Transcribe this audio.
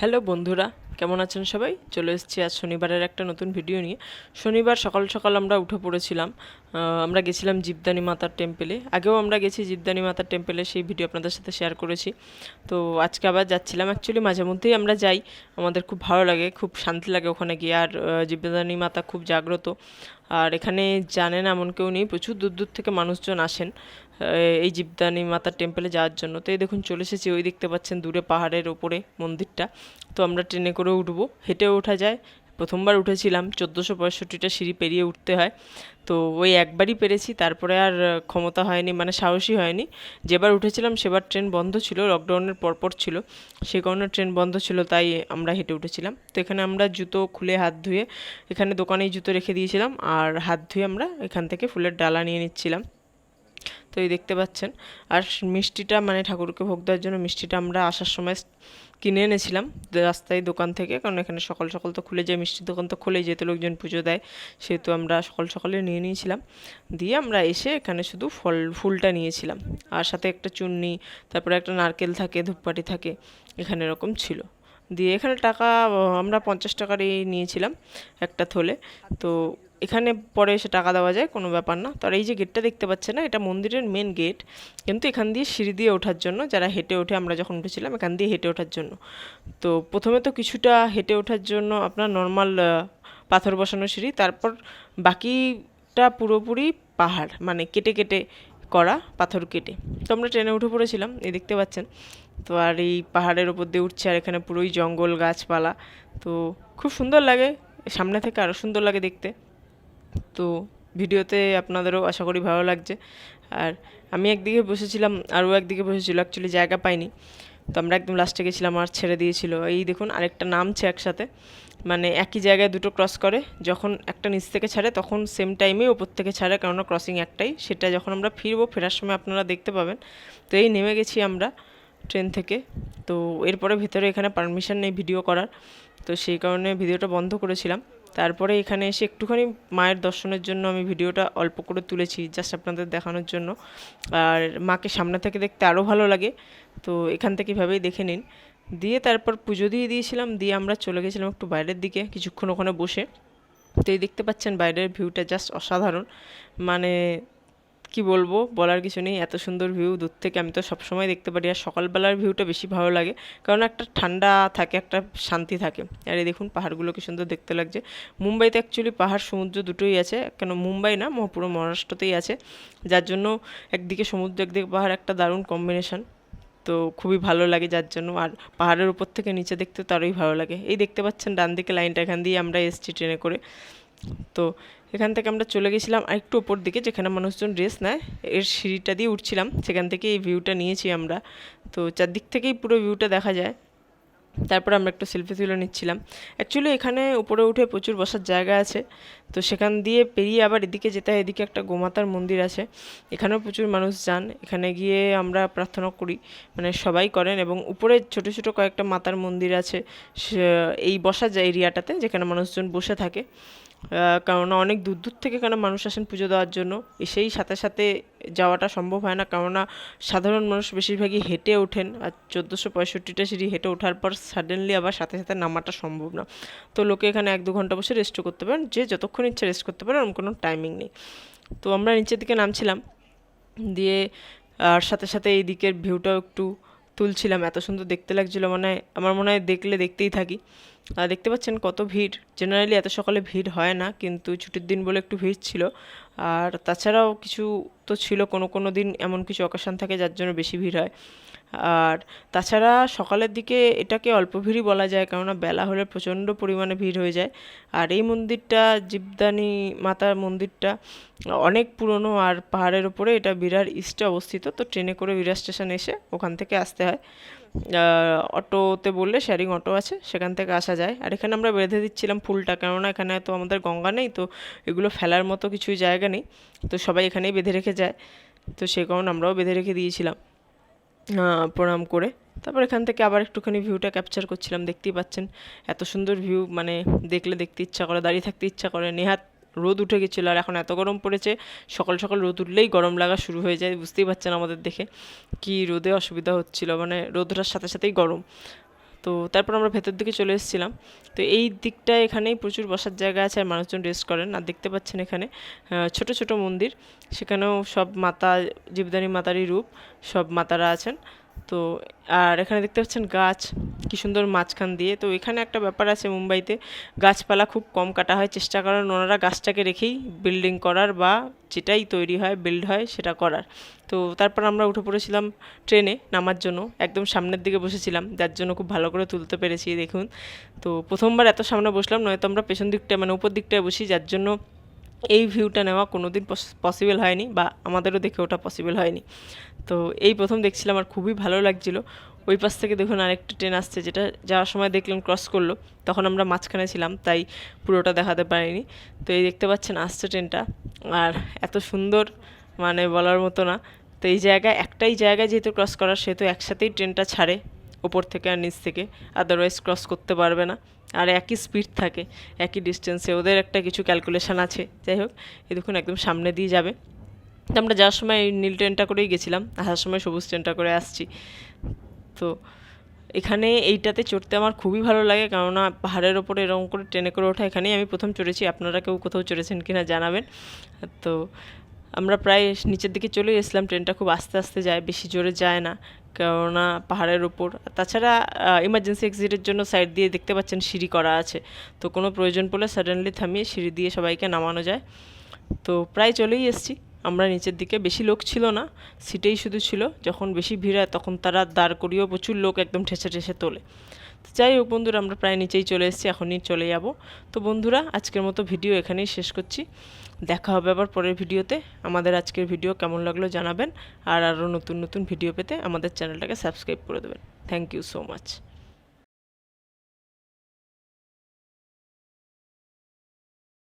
Hello বন্ধুরা, কেমন আছেন সবাই? চলে এসেছি আজ শনিবারের একটা নতুন ভিডিও নিয়ে। শনিবার সকাল সকাল আমরা উঠে পড়েছিলাম আমরা গেছিলাম জীবদানি মাতার টেম্পেলে আগেও আমরা গেছি জীবদানি মাতার টেম্পেলে সেই ভিডিও আপনাদের সাথে শেয়ার করেছি। তো আজকে আবার যাচ্ছিলাম অ্যাকচুয়ালি মাঝে মধ্যেই আমরা যাই। আমাদের খুব ভালো লাগে, খুব শান্তি লাগে ওখানে গিয়ে। আর জীবদানি মাতা খুব জাগ্রত। আর এখানে জানেন এমন কেউ নেই, প্রচুর দূর দূর থেকে মানুষজন আসেন। এই জীবদানি মাতার টেম্পেলে যাওয়ার জন্য। তো এই দেখুন, চলে এসেছি, ওই দেখতে পাচ্ছেন দূরে পাহাড়ের ওপরে মন্দিরটা। তো আমরা ট্রেনে করে উঠবো। হেঁটে ওঠা যায়। প্রথমবার উঠেছিলাম, চোদ্দোশো পঁয়ষট্টিটা সিঁড়ি পেরিয়ে উঠতে হয়। তো ওই একবারই পেরেছি, তারপরে আর ক্ষমতা হয়নি মানে সাহসী হয়নি। যেবার উঠেছিলাম, সেবার ট্রেন বন্ধ ছিল লকডাউনের পরপর ছিল। সে কারণে ট্রেন বন্ধ ছিল, তাই আমরা হেঁটে উঠেছিলাম। তো এখানে আমরা জুতো খুলে হাত ধুয়ে, এখানে দোকানেই জুতো রেখে দিয়েছিলাম। আর হাত ধুয়ে আমরা এখান থেকে ফুলের ডালা নিয়ে নিচ্ছিলাম। তো এই দেখতে পাচ্ছেন। আর মিষ্টিটা মানে ঠাকুরকে ভোগ দেওয়ার জন্য মিষ্টিটা আমরা আসার সময় কিনে এনেছিলাম রাস্তায় দোকান থেকে, কারণ এখানে সকাল সকাল তো খুলে যায়, মিষ্টির দোকান তো খুলেই যেহেতু লোকজন পুজো দেয়, সেহেতু আমরা সকাল সকালে নিয়ে নিয়েছিলাম। দিয়ে আমরা এসে এখানে শুধু ফল, ফুলটা নিয়েছিলাম। আর সাথে একটা চুন্নি, তারপরে একটা নারকেল থাকে, ধূপকাঠি থাকে, এখানে এরকম ছিল। দিয়ে এখানে টাকা, আমরা পঞ্চাশ টাকারই নিয়েছিলাম একটা থলে। তো এখানে পরে এসে টাকা দেওয়া যায়, কোনো ব্যাপার না। তো আর এই যে গেটটা দেখতে পাচ্ছে না, এটা মন্দিরের মেন গেট কিন্তু এখান দিয়ে সিঁড়ি দিয়ে ওঠার জন্য, যারা হেঁটে ওঠে, আমরা যখন উঠেছিলাম, এখান দিয়ে হেঁটে ওঠার জন্য। তো প্রথমে তো কিছুটা হেঁটে ওঠার জন্য আপনার নর্মাল পাথর বসানো সিঁড়ি, তারপর বাকিটা পুরোপুরি পাহাড় মানে কেটে কেটে করা পাথর কেটে। তো আমরা ট্রেনে উঠে পড়েছিলাম, এই দেখতে পাচ্ছেন। তো আর এই পাহাড়ের ওপর দিয়ে উঠছে, আর এখানে পুরোই জঙ্গল গাছপালা। তো খুব সুন্দর লাগে, সামনে থেকে আরও সুন্দর লাগে দেখতে। তো ভিডিওতে আপনাদেরও আশা করি ভালো লাগছে। আর আমি একদিকে বসেছিলাম, আরও একদিকে বসেছিল অ্যাকচুয়ালি জায়গা পাইনি। তো আমরা একদম লাস্টে গেছিলাম, আর ছেড়ে দিয়েছিল। এই দেখুন, আরেকটা নামছে একসাথে। মানে একই জায়গায় দুটো ক্রস করে, যখন একটা নিচ থেকে ছাড়ে, তখন সেম টাইমে ওপর থেকে ছাড়ে, কেননা ক্রসিং একটাই। সেটা যখন আমরা ফিরবো, ফেরার সময় আপনারা দেখতে পাবেন। তো এই নেমে গেছি আমরা ট্রেন থেকে। তো এরপরে ভিতরে এখানে পারমিশন নেই ভিডিও করার। তো সেই কারণে ভিডিওটা বন্ধ করেছিলাম। তারপরে এখানে এসে একটুখানি মায়ের দর্শনের জন্য আমি ভিডিওটা অল্প করে তুলেছি জাস্ট আপনাদের দেখানোর জন্য। আর মাকে সামনে থেকে দেখতে আরও ভালো লাগে, তো এখান থেকে এভাবেই দেখে নিন। দিয়ে তারপর পুজো দিয়ে দিয়েছিলাম, দিয়ে আমরা চলে গেছিলাম একটু বাইরের দিকে, কিছুক্ষণ ওখানে বসে। তো এই দেখতে পাচ্ছেন বাইরের ভিউটা জাস্ট অসাধারণ। মানে কি বলব? বলার কিছু নেই। এত সুন্দর ভিউ দূর থেকে আমি তো সবসময় দেখতে পারি। আর সকালবেলার ভিউটা বেশি ভালো লাগে। কারণ একটা ঠান্ডা থাকে, একটা শান্তি থাকে। আর এই দেখুন, পাহাড়গুলো কি সুন্দর দেখতে লাগছে। মুম্বাইতে অ্যাকচুয়ালি পাহাড়, সমুদ্র দুটোই আছে। কেন মুম্বাই না পুরো মহারাষ্ট্রতেই আছে। যার জন্য একদিকে সমুদ্র, একদিকে পাহাড়, একটা দারুণ কম্বিনেশন তো খুবই ভালো লাগে যার জন্য। আর পাহাড়ের উপর থেকে নিচে দেখতে তারই ভালো লাগে। এই দেখতে পাচ্ছেন ডান দিকে লাইনটা, এখান দিয়ে আমরা এসছি ট্রেনে করে। তো এখান থেকে আমরা চলে গেছিলাম আরেকটু ওপর দিকে, যেখানে মানুষজন রেস্ট নেয়। এর সিঁড়িটা দিয়ে উঠছিলাম, সেখান থেকে এই ভিউটা নিয়েছি আমরা। তো চারদিক থেকেই পুরো ভিউটা দেখা যায়। তারপর আমরা একটু সেলফি তুলে নিচ্ছিলাম। অ্যাকচুয়ালি এখানে উপরে উঠে প্রচুর বসার জায়গা আছে। তো সেখান দিয়ে পেরিয়ে আবার এদিকে যেতে হয়, এদিকে একটা গোমাতার মন্দির আছে। এখানেও প্রচুর মানুষ যান। এখানে গিয়ে আমরা প্রার্থনা করি মানে সবাই করেন এবং উপরে ছোট ছোট কয়েকটা মাতার মন্দির আছে। এই বসার যে এরিয়াটাতে যেখানে মানুষজন বসে থাকে। কেননা অনেক দূর দূর থেকে এখানে মানুষ আসেন পুজো দেওয়ার জন্য। এসেই সাথে সাথে যাওয়াটা সম্ভব হয় না, কেননা সাধারণ মানুষ বেশিরভাগই হেঁটে ওঠেন আর চোদ্দোশো পঁয়ষট্টিটা সিঁড়ি হেঁটে ওঠার পর সাডেনলি আবার সাথে সাথে নামাটা সম্ভব না। তো লোকে এখানে এক দু ঘণ্টা বসে রেস্টও করতে পারেন, যে যতক্ষণ ইচ্ছে রেস্ট করতে পারেন ওরকম কোনো টাইমিং নেই। তো আমরা নিচের দিকে নামছিলাম, দিয়ে, আর সাথে সাথে এই দিকের ভিউটাও একটু তুলছিলাম। এত সুন্দর দেখতে লাগছিল মানে আমার মনে হয় দেখলে দেখতেই থাকি। দেখতে পাচ্ছেন কত ভিড়। জেনারেলি এত সকালে ভিড় হয় না, কিন্তু ছুটির দিন বলে একটু ভিড় ছিল। আর তাছাড়াও কিছু তো ছিল, কোনো কোনো দিন এমন কিছু অকেশান থাকে যার জন্য বেশি ভিড় হয়। আর তাছাড়া সকালের দিকে এটাকে অল্প ভিড়ই বলা যায়, কেননা বেলা হলে প্রচণ্ড পরিমাণে ভিড় হয়ে যায়। আর এই মন্দিরটা, জীবদানি মাতার মন্দিরটা, অনেক পুরনো আর পাহাড়ের ওপরে এটা বিরার ইস্টে অবস্থিত, তো ট্রেনে করে বিরার স্টেশন এসে ওখান থেকে আসতে হয়। অটোতে বললে শেয়ারিং অটো আছে, সেখান থেকে আসা যায়। আর এখানে আমরা বেঁধে দিচ্ছিলাম ফুলটা, কেননা এখানে তো আমাদের গঙ্গা নেই, তো এগুলো ফেলার মতো কিছুই জায়গা নেই। তো সবাই এখানেই বেঁধে রেখে যায়। তো সেই কারণে আমরাও বেঁধে রেখে দিয়েছিলাম প্রণাম করে। তারপর এখান থেকে আবার একটুখানি ভিউটা ক্যাপচার করছিলাম, দেখতেই পাচ্ছেন। এত সুন্দর ভিউ মানে দেখলে দেখতে ইচ্ছা করে, দাঁড়িয়ে থাকতে ইচ্ছা করে। নেহাত রোদ উঠে গেছিল আর এখন এত গরম পড়েছে, সকাল সকাল রোদ উঠলেই গরম লাগা শুরু হয়ে যায়, বুঝতেই পারছেন আমাদের দেখে। কি রোদে অসুবিধা হচ্ছিল মানে রোদটার সাথে সাথেই গরম। তো তারপর আমরা ভেতর দিকে চলে এসেছিলাম। তো এই দিকটা এখানেই প্রচুর বসার জায়গা আছে আর মানুষজন রেস্ট করেন। আর দেখতে পাচ্ছেন এখানে ছোট ছোট মন্দির। সেখানেও সব মাতা, জীবদানী মাতারই রূপ, সব মাতারা আছেন। তো, আর এখানে দেখতে পাচ্ছেন গাছ, কি সুন্দর মাঝখান দিয়ে। তো এখানে একটা ব্যাপার আছে মুম্বাইতে, গাছপালা খুব কম কাটা হয়। চেষ্টা করেন ওনারা গাছটাকে রেখেই বিল্ডিং করার বা যেটাই তৈরি হয় বিল্ড হয়, সেটা করার। তো তারপর আমরা উঠে পড়েছিলাম ট্রেনে নামার জন্য। একদম সামনের দিকে বসেছিলাম, যার জন্য খুব ভালো করে তুলতে পেরেছি, দেখুন। তো প্রথমবার এত সামনে বসলাম, নয়তো আমরা পেছন দিকটায় মানে উপর দিকটায় বসি, যার জন্য এই ভিউটা নেওয়া কোনো দিন পসিবল হয়নি বা আমাদেরও দেখে ওটা পসিবল হয়নি। তো এই প্রথম দেখছিলাম আর খুবই ভালো লাগছিল। ওই পাশ থেকে দেখুন আরেকটা ট্রেন আসছে যেটা যাওয়ার সময় দেখলাম ক্রস করল। তখন আমরা মাঝখানে ছিলাম, তাই পুরোটা দেখাতে পারিনি। তো এই দেখতে পাচ্ছেন আসছে ট্রেনটা আর এত সুন্দর মানে বলার মতো না। তো এই জায়গায়, একটাই জায়গায় যেহেতু ক্রস করার, সেহেতু একসাথেই ট্রেনটা ছাড়ে। ওপর থেকে আর নিচ থেকে আদারওয়াইজ ক্রস করতে পারবে না। আর একই স্পিড থাকে, একই ডিস্টেন্সে ওদের একটা কিছু ক্যালকুলেশান আছে। যাই হোক, এই দেখুন একদম সামনে দিয়ে যাবে। তো আমরা যাওয়ার সময় নীল ট্রেনটা করেই গেছিলাম। আসার সময় সবুজ ট্রেনটা করে আসছি। তো এখানে এইটাতে চড়তে আমার খুবই ভালো লাগে, কেননা পাহাড়ের ওপরে এরকম করে ট্রেনে করে ওঠা এখানেই আমি প্রথম চড়েছি। আপনারা কেউ কোথাও চড়েছেন কি না জানাবেন। তো আমরা প্রায় নিচের দিকে চলে এসলাম ট্রেনটা খুব আস্তে আস্তে যায়, বেশি জোরে যায় না। কেননা পাহাড়ের ওপর তাছাড়া ইমার্জেন্সি এক্সিটের জন্য সাইড দিয়ে দেখতে পাচ্ছেন সিঁড়ি করা আছে। তো কোনো প্রয়োজন পড়লে সাডেনলি থামিয়ে সিঁড়ি দিয়ে সবাইকে নামানো যায়। তো প্রায় চলেই এসেছি। আমরা নিচের দিকে। বেশি লোক ছিল না। সিটেই শুধু ছিল। যখন বেশি ভিড় হয়, তখন তারা দাঁড় করিয়েও প্রচুর লোক একদম ঠেসে ঠেসে তোলে। তো যাই হোক বন্ধুরা, আমরা প্রায় নিচেই চলে এসেছি। এখনই চলে যাব। তো বন্ধুরা, আজকের মতো ভিডিও এখানেই শেষ করছি। দেখা হবে আবার পরের ভিডিওতে। আমাদের আজকের ভিডিও কেমন লাগল জানাবেন। আর আরও নতুন নতুন ভিডিও পেতে আমাদের চ্যানেলটাকে সাবস্ক্রাইব করে দেবেন। Thank you so much